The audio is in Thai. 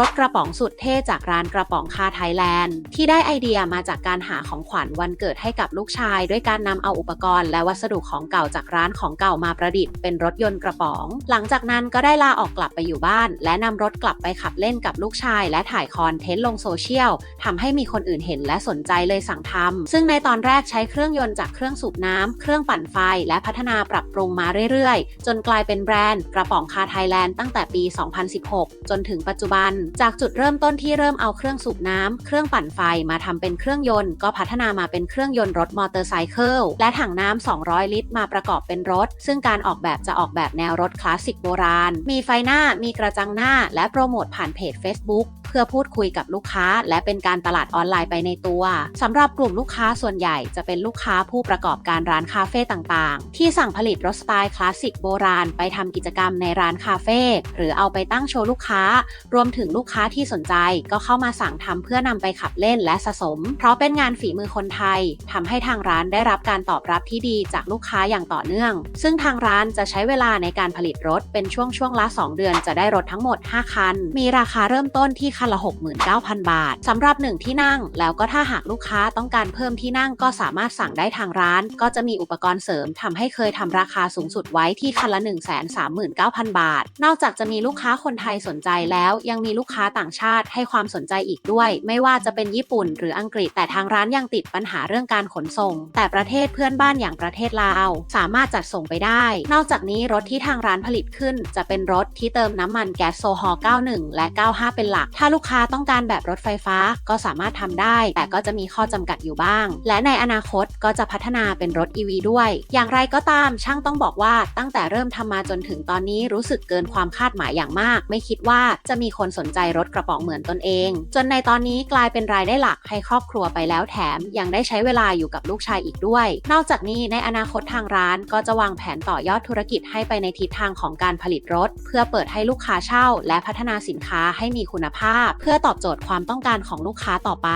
รถกระป๋องสุดเท่จากร้านกระป๋องคาไทยแลนด์ ที่ได้ไอเดียมาจากการหาของขวัญวันเกิดให้กับลูกชาย ด้วยการนำเอาอุปกรณ์และวัสดุของเก่าจากร้านของเก่ามาประดิษฐ์เป็นรถยนต์กระป๋อง หลังจากนั้นก็ได้ลาออกกลับไปอยู่บ้าน และนำรถกลับไปขับเล่นกับลูกชาย และถ่ายคอนเทนต์ลงโซเชียลทำให้มีคนอื่นเห็นและสนใจเลยสั่งทำซึ่งในตอนแรกใช้เครื่องยนต์จากเครื่องสูบน้ำเครื่องปั่นไฟ และพัฒนาปรับปรุงมาเรื่อยๆ จนกลายเป็นแบรนด์กระป๋องคาไทยแลนด์ตั้งแต่ปี 2016 จนถึงปัจจุบันจากจุดเริ่มต้นที่เริ่มเอาเครื่องสูบน้ำเครื่องปั่นไฟมาทำเป็นเครื่องยนต์ ก็พัฒนามาเป็นเครื่องยนต์รถมอเตอร์ไซค์และถังน้ำ200 ลิตร มาประกอบเป็นรถ ซึ่งการออกแบบจะออกแบบแนวรถคลาสสิกโบราณ มีไฟหน้า มีกระจังหน้า และโปรโมทผ่านเพจ Facebook พื่อพูดคุยกับลูกค้า และเป็นการตลาดออนไลน์ไปในตัวสำหรับกลุ่มลูกค้าส่วนใหญ่จะเป็นลูกค้าผู้ประกอบการร้านคาเฟ่ต่างๆ ที่สั่งผลิตรถสไตล์คลาสสิกโบราณ ไปทำกิจกรรมในร้านคาเฟ่หรือเอาไปตั้งโชว์ลูกค้า รวมถึงลูกค้าที่สนใจ ก็เข้ามาสั่งทำเพื่อนำไปขับเล่นและสะสม เพราะเป็นงานฝีมือคนไทยทำให้ทางร้านได้รับการตอบรับที่ดีจากลูกค้าอย่างต่อเนื่อง ซึ่งทางร้านจะใช้เวลาในการผลิตรถเป็นช่วงช่วงละ 2 เดือนจะได้รถทั้งหมด 5 คัน มีราคาเริ่มต้นที่คันันละ 69,000 บาทสำหรับ 1 ที่นั่ง แล้วก็ถ้าหากลูกค้าต้องการเพิ่มที่นั่งก็สามารถสั่งได้ทางร้าน ก็จะมีอุปกรณ์เสริมทำให้เคยทำราคาสูงสุดไว้ที่คันละ 139,000 บาท นอกจากจะมีลูกค้าคนไทยสนใจแล้ว ยังมีลูกค้าต่างชาติให้ความสนใจอีกด้วย ไม่ว่าจะเป็นญี่ปุ่นหรืออังกฤษ แต่ทางร้านยังติดปัญหาเรื่องการขนส่ง แต่ประเทศเพื่อนบ้านอย่างประเทศลาวสามารถจัดส่งไปได้ นอกจากนี้รถที่ทางร้านผลิตขึ้น จะเป็นรถที่เติมน้ำมันแก๊สโซฮอล์91 และ 95 เป็นหลักถ้าลูกค้าต้องการแบบรถไฟฟ้าก็สามารถทำได้ แต่ก็จะมีข้อจำกัดอยู่บ้าง และในอนาคตก็จะพัฒนาเป็นรถ EV ด้วย อย่างไรก็ตามช่างต้องบอกว่าตั้งแต่เริ่มทำมาจนถึงตอนนี้รู้สึกเกินความคาดหมายอย่างมาก ไม่คิดว่าจะมีคนสนใจรถกระป๋องเหมือนตนเอง จนในตอนนี้กลายเป็นรายได้หลักให้ครอบครัวไปแล้วแถม ยังได้ใช้เวลาอยู่กับลูกชายอีกด้วย นอกจากนี้ในอนาคตทางร้านก็จะวางแผนต่อยอดธุรกิจให้ไปในทิศทางของการผลิตรถ เพื่อเปิดให้ลูกค้าเช่า และพัฒนาสินค้าให้มีคุณภาพเพื่อตอบโจทย์ความต้องการของลูกค้าต่อไป